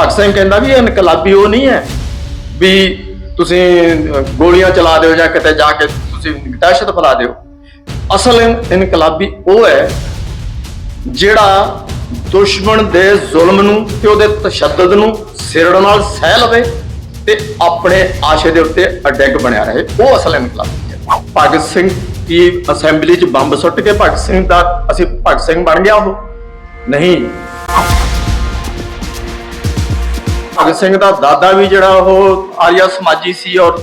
ਭਗਤ ਸਿੰਘ ਕਹਿੰਦਾ ਵੀ ਇਹ ਇਨਕਲਾਬੀ ਉਹ ਨਹੀਂ ਹੈ ਵੀ ਤੁਸੀਂ ਗੋਲੀਆਂ ਚਲਾ ਦਿਓ ਜਾਂ ਕਿਤੇ ਜਾ ਕੇ ਤੁਸੀਂ ਦਹਿਸ਼ਤ ਫੈਲਾ ਦਿਓ। ਅਸਲ ਇਨਕਲਾਬੀ ਉਹ ਹੈ ਜਿਹੜਾ ਦੁਸ਼ਮਣ ਦੇ ਜ਼ੁਲਮ ਨੂੰ ਤੇ ਉਹਦੇ ਤਸ਼ੱਦਦ ਨੂੰ ਸਿਰੜ ਨਾਲ ਸਹਿ ਲਵੇ ਤੇ ਆਪਣੇ ਆਸ਼ੇ ਦੇ ਉੱਤੇ ਅਡਿੱਗ ਬਣਿਆ ਰਹੇ। ਉਹ ਅਸਲ ਇਨਕਲਾਬੀ ਹੈ। ਭਗਤ ਸਿੰਘ ਦੀ ਅਸੈਂਬਲੀ 'ਚ ਬੰਬ ਸੁੱਟ ਕੇ ਭਗਤ ਸਿੰਘ ਦਾ ਅਸੀਂ ਭਗਤ ਸਿੰਘ ਬਣ ਗਿਆ ਉਹ? ਨਹੀਂ। ਭਗਤ ਸਿੰਘ ਦਾ ਦਾਦਾ ਵੀ ਜਿਹੜਾ ਉਹ ਆਰੀਆ ਸਮਾਜੀ ਸੀ ਔਰ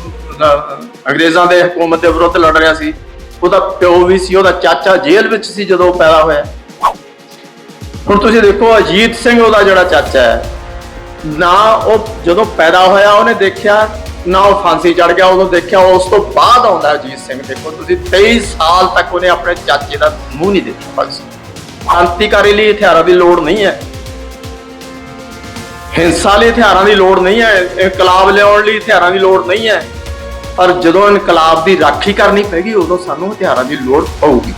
ਅੰਗਰੇਜ਼ਾਂ ਦੇ ਹਕੂਮਤ ਦੇ ਵਿਰੁੱਧ ਲੜ ਰਿਹਾ ਸੀ। ਉਹਦਾ ਪਿਓ ਵੀ ਸੀ, ਉਹਦਾ ਚਾਚਾ ਜੇਲ੍ਹ ਵਿੱਚ ਸੀ ਜਦੋਂ ਪੈਦਾ ਹੋਇਆ। ਹੁਣ ਤੁਸੀਂ ਦੇਖੋ, ਅਜੀਤ ਸਿੰਘ ਉਹਦਾ ਜਿਹੜਾ ਚਾਚਾ ਹੈ, ਨਾ ਉਹ ਜਦੋਂ ਪੈਦਾ ਹੋਇਆ, ਉਹਨੇ ਦੇਖਿਆ, ਨਾ ਉਹ ਫਾਂਸੀ ਚੜ ਗਿਆ, ਉਦੋਂ ਦੇਖਿਆ, ਉਸ ਤੋਂ ਬਾਅਦ ਆਉਂਦਾ ਅਜੀਤ ਸਿੰਘ। ਦੇਖੋ, ਤੁਸੀਂ 23 ਸਾਲ ਤੱਕ ਉਹਨੇ ਆਪਣੇ ਚਾਚੇ ਦਾ ਮੂੰਹ ਨਹੀਂ ਦੇਖਿਆ। ਭਗਤ ਸਿੰਘ, ਕ੍ਰਾਂਤੀਕਾਰੀ ਲਈ ਹਥਿਆਰਾਂ ਦੀ ਲੋੜ ਨਹੀਂ ਹੈ। ਹਿੰਸਾ ਲਈ ਹਥਿਆਰਾਂ ਦੀ ਲੋੜ ਨਹੀਂ ਹੈ, ਇਨਕਲਾਬ ਲਿਆਉਣ ਲਈ ਹਥਿਆਰਾਂ ਦੀ ਲੋੜ ਨਹੀਂ ਹੈ। ਪਰ ਜਦੋਂ ਇਨਕਲਾਬ ਦੀ ਰਾਖੀ ਕਰਨੀ ਪੈਗੀ, ਉਦੋਂ ਸਾਨੂੰ ਹਥਿਆਰਾਂ ਦੀ ਲੋੜ ਪਊਗੀ।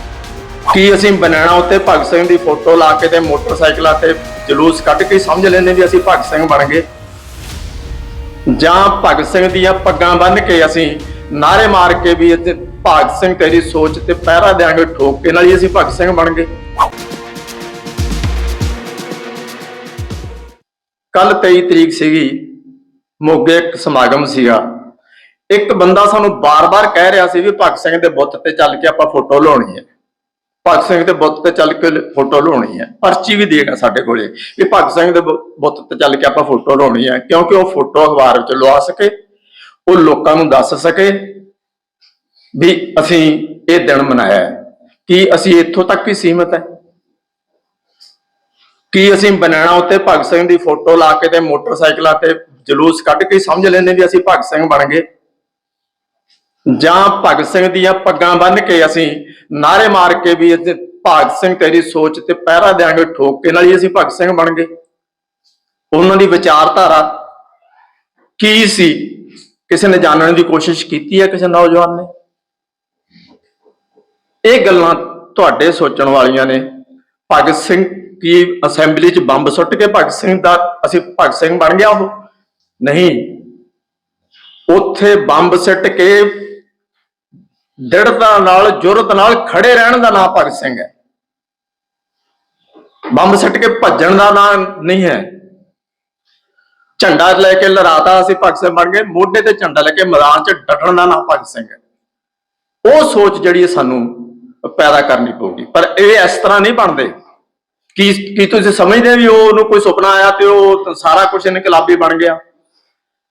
ਕੀ ਅਸੀਂ ਬਨਾਣਾ ਉੱਤੇ ਭਗਤ ਸਿੰਘ ਦੀ ਫੋਟੋ ਲਾ ਕੇ ਤੇ ਮੋਟਰਸਾਈਕਲਾਂ ਤੇ ਜਲੂਸ ਕੱਢ ਕੇ ਸਮਝ ਲੈਂਦੇ ਵੀ ਅਸੀਂ ਭਗਤ ਸਿੰਘ ਬਣ ਗਏ? ਜਾਂ ਭਗਤ ਸਿੰਘ ਦੀਆਂ ਪੱਗਾਂ ਬੰਨ੍ਹ ਕੇ ਅਸੀਂ ਨਾਰੇ ਮਾਰ ਕੇ ਵੀ ਭਗਤ ਸਿੰਘ ਤੇਰੀ ਸੋਚ ਤੇ ਪਹਿਰਾ ਦੇਾਂਗੇ, ਠੋਕ ਕੇ ਨਾਲ ਹੀ ਅਸੀਂ ਭਗਤ ਸਿੰਘ ਬਣ ਗਏ? ਕੱਲ 23 ਤਰੀਕ ਸੀਗੀ, ਮੋਗੇ ਇੱਕ ਸਮਾਗਮ ਸੀਗਾ। ਇੱਕ ਬੰਦਾ ਸਾਨੂੰ ਬਾਰ-ਬਾਰ ਕਹਿ ਰਿਹਾ ਸੀ ਵੀ ਭਗਤ ਸਿੰਘ ਦੇ ਬੁੱਤ ਤੇ ਚੱਲ ਕੇ ਆਪਾਂ ਫੋਟੋ ਲਾਉਣੀ ਹੈ। ਭਗਤ ਸਿੰਘ ਦੇ ਬੁੱਤ ਤੇ ਚੱਲ ਕੇ ਫੋਟੋ ਲਾਉਣੀ ਹੈ। ਪਰਚੀ ਵੀ ਦੇਗਾ ਸਾਡੇ ਕੋਲੇ ਵੀ ਭਗਤ ਸਿੰਘ ਦੇ ਬੁ- ਬੁੱਤ ਤੇ ਚੱਲ ਕੇ ਆਪਾਂ ਫੋਟੋ ਲਾਉਣੀ ਹੈ, ਕਿਉਂਕਿ ਉਹ ਫੋਟੋ ਅਖਬਾਰ ਵਿੱਚ ਲਵਾ ਸਕੇ, ਉਹ ਲੋਕਾਂ ਨੂੰ ਦੱਸ ਸਕੇ ਵੀ ਅਸੀਂ ਇਹ ਦਿਨ ਮਨਾਇਆ ਹੈ। ਕੀ ਅਸੀਂ ਇੱਥੋਂ ਤੱਕ ਹੀ ਸੀਮਤ ਹੈ? ਕੀ ਅਸੀਂ ਬਨਾਣਾ ਉੱਤੇ ਭਗਤ ਸਿੰਘ ਦੀ ਫੋਟੋ ਲਾ ਕੇ ਤੇ ਮੋਟਰਸਾਈਕਲਾਂ ਤੇ ਜਲੂਸ ਕੱਢ ਕੇ ਸਮਝ ਲੈਂਦੇ ਵੀ ਅਸੀਂ ਭਗਤ ਸਿੰਘ ਬਣ ਗਏ। ਜਾਂ ਭਗਤ ਸਿੰਘ ਦੀਆਂ ਪੱਗਾਂ ਬੰਨ੍ਹ ਕੇ ਅਸੀਂ ਨਾਰੇ ਮਾਰ ਕੇ ਵੀ ਭਗਤ ਸਿੰਘ ਤੇਰੀ ਸੋਚ ਤੇ ਪਹਿਰਾ ਦੇਾਂਗੇ ਠੋਕ ਕੇ ਨਾਲ ਹੀ ਅਸੀਂ ਭਗਤ ਸਿੰਘ ਬਣ ਗਏ। ਉਹਨਾਂ ਦੀ ਵਿਚਾਰਧਾਰਾ ਕੀ ਸੀ? ਕਿਸੇ ਨੇ ਜਾਣਨ ਦੀ ਕੋਸ਼ਿਸ਼ ਕੀਤੀ ਹੈ ਕਿਸੇ ਨੌਜਵਾਨ ਨੇ? ਇਹ ਗੱਲਾਂ ਤੁਹਾਡੇ ਸੋਚਣ ਵਾਲੀਆਂ ਨੇ। ਭਗਤ ਸਿੰਘ ਕਿ ਅਸੈਂਬਲੀ 'ਚ ਬੰਬ ਸੁੱਟ ਕੇ ਭਗਤ ਸਿੰਘ ਦਾ ਅਸੀਂ ਭਗਤ ਸਿੰਘ ਬਣ ਗਿਆ ਉਹ? ਨਹੀਂ। ਉੱਥੇ ਬੰਬ ਸਿੱਟ ਕੇ ਦ੍ਰਿੜਤਾ ਨਾਲ, ਜੁਰਤ ਨਾਲ ਖੜੇ ਰਹਿਣ ਦਾ ਨਾਮ ਭਗਤ ਸਿੰਘ ਹੈ। ਬੰਬ ਸਿੱਟ ਕੇ ਭੱਜਣ ਦਾ ਨਾਮ ਨਹੀਂ ਹੈ। ਝੰਡਾ ਲੈ ਕੇ ਲਹਰਾਤਾ ਅਸੀਂ ਭਗਤ ਸਿੰਘ ਬਣ ਗਏ। ਮੋਢੇ ਤੇ ਝੰਡਾ ਲੈ ਕੇ ਮੈਦਾਨ 'ਚ ਡਟਣ ਦਾ ਨਾਮ ਭਗਤ ਸਿੰਘ ਹੈ। ਉਹ ਸੋਚ ਜਿਹੜੀ ਹੈ ਸਾਨੂੰ ਪੈਦਾ ਕਰਨੀ ਪਊਗੀ। ਪਰ ਇਹ ਇਸ ਤਰ੍ਹਾਂ ਨਹੀਂ ਬਣਦੇ। ਕੀ ਕੀ ਤੁਸੀਂ ਸਮਝਦੇ ਵੀ ਉਹ ਉਹਨੂੰ ਕੋਈ ਸੁਪਨਾ ਆਇਆ ਤੇ ਉਹ ਸਾਰਾ ਕੁਝ ਇਨਕਲਾਬੀ ਬਣ ਗਿਆ?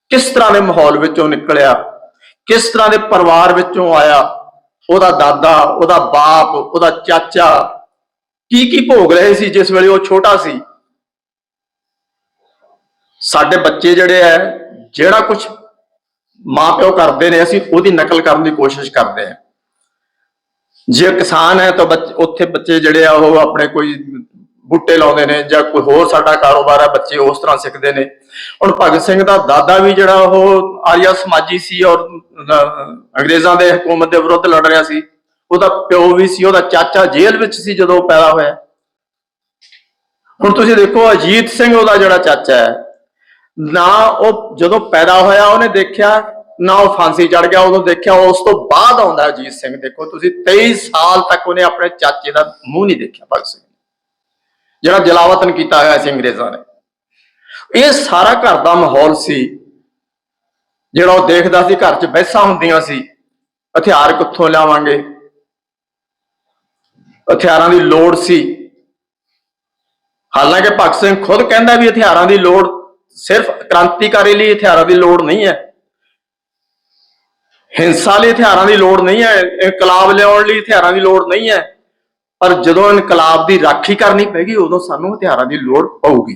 ਕਿਸ ਤਰ੍ਹਾਂ ਦੇ ਮਾਹੌਲ ਵਿੱਚੋਂ ਨਿਕਲਿਆ? ਕਿਸ ਤਰ੍ਹਾਂ ਦੇ ਪਰਿਵਾਰ ਵਿੱਚੋਂ ਆਇਆ? ਉਹਦਾ ਦਾਦਾ, ਉਹਦਾ ਬਾਪ, ਉਹਦਾ ਚਾਚਾ, ਕੀ ਕੀ ਭੋਗ ਰਹੇ ਸੀ ਜਿਸ ਵੇਲੇ ਉਹ ਛੋਟਾ ਸੀ? ਸਾਡੇ ਬੱਚੇ ਜਿਹੜੇ ਐ, ਜਿਹੜਾ ਕੁਝ ਮਾਪਿਓ ਕਰਦੇ ਨੇ, ਅਸੀਂ ਉਹਦੀ ਨਕਲ ਕਰਨ ਦੀ ਕੋਸ਼ਿਸ਼ ਕਰਦੇ ਹਾਂ ਜੇ ਕਿਸਾਨ ਹੈ ਤਾਂ ਬੱਚੇ, ਉੱਥੇ ਬੱਚੇ ਜਿਹੜੇ ਆ, ਉਹ ਆਪਣੇ ਕੋਈ ਬੂਟੇ ਲਾਉਂਦੇ ਨੇ ਜਾਂ ਕੋਈ ਹੋਰ ਸਾਡਾ ਕਾਰੋਬਾਰ ਹੈ, ਬੱਚੇ ਉਸ ਤਰ੍ਹਾਂ ਸਿੱਖਦੇ ਨੇ। ਹੁਣ ਭਗਤ ਸਿੰਘ ਦਾ ਦਾਦਾ ਵੀ ਜਿਹੜਾ ਉਹ ਆਰੀਆ ਸਮਾਜੀ ਸੀ ਔਰ ਅੰਗਰੇਜ਼ਾਂ ਦੇ ਹਕੂਮਤ ਦੇ ਵਿਰੁੱਧ ਲੜ ਰਿਹਾ ਸੀ। ਉਹਦਾ ਪਿਓ ਵੀ ਸੀ, ਉਹਦਾ ਚਾਚਾ ਜੇਲ੍ਹ ਵਿੱਚ ਸੀ ਜਦੋਂ ਉਹ ਪੈਦਾ ਹੋਇਆ। ਹੁਣ ਤੁਸੀਂ ਦੇਖੋ, ਅਜੀਤ ਸਿੰਘ ਉਹਦਾ ਜਿਹੜਾ ਚਾਚਾ ਹੈ, ਨਾ ਉਹ ਜਦੋਂ ਪੈਦਾ ਹੋਇਆ, ਉਹਨੇ ਦੇਖਿਆ, ਨਾ ਉਹ ਫਾਂਸੀ ਚੜ ਗਿਆ ਉਦੋਂ ਦੇਖਿਆ, ਉਸ ਤੋਂ ਬਾਅਦ ਆਉਂਦਾ ਅਜੀਤ ਸਿੰਘ। ਦੇਖੋ, ਤੁਸੀਂ 23 ਸਾਲ ਤੱਕ ਉਹਨੇ ਆਪਣੇ ਚਾਚੇ ਦਾ ਮੂੰਹ ਨਹੀਂ ਦੇਖਿਆ ਭਗਤ ਸਿੰਘ। ਜਿਹੜਾ ਜਲਾਵਤਨ ਕੀਤਾ ਹੋਇਆ ਸੀ ਅੰਗਰੇਜ਼ਾਂ ਨੇ। ਇਹ ਸਾਰਾ ਘਰ ਦਾ ਮਾਹੌਲ ਸੀ, ਜਿਹੜਾ ਉਹ ਦੇਖਦਾ ਸੀ ਘਰ 'ਚ ਬਹਿਸਾਂ ਹੁੰਦੀਆਂ ਸੀ, ਹਥਿਆਰ ਕਿੱਥੋਂ ਲਿਆਵਾਂਗੇ? ਹਥਿਆਰਾਂ ਦੀ ਲੋੜ ਸੀ। ਹਾਲਾਂਕਿ ਭਗਤ ਸਿੰਘ ਖੁਦ ਕਹਿੰਦਾ ਵੀ ਹਥਿਆਰਾਂ ਦੀ ਲੋੜ ਸਿਰਫ ਕ੍ਰਾਂਤੀਕਾਰੀ ਲਈ ਹਥਿਆਰਾਂ ਦੀ ਲੋੜ ਨਹੀਂ ਹੈ। ਹਿੰਸਾ ਲਈ ਹਥਿਆਰਾਂ ਦੀ ਲੋੜ ਨਹੀਂ ਹੈ, ਇਨਕਲਾਬ ਲਿਆਉਣ ਲਈ ਹਥਿਆਰਾਂ ਦੀ ਲੋੜ ਨਹੀਂ ਹੈ। ਪਰ ਜਦੋਂ ਇਨਕਲਾਬ ਦੀ ਰਾਖੀ ਕਰਨੀ ਪੈਗੀ, ਉਦੋਂ ਸਾਨੂੰ ਹਥਿਆਰਾਂ ਦੀ ਲੋੜ ਪਊਗੀ।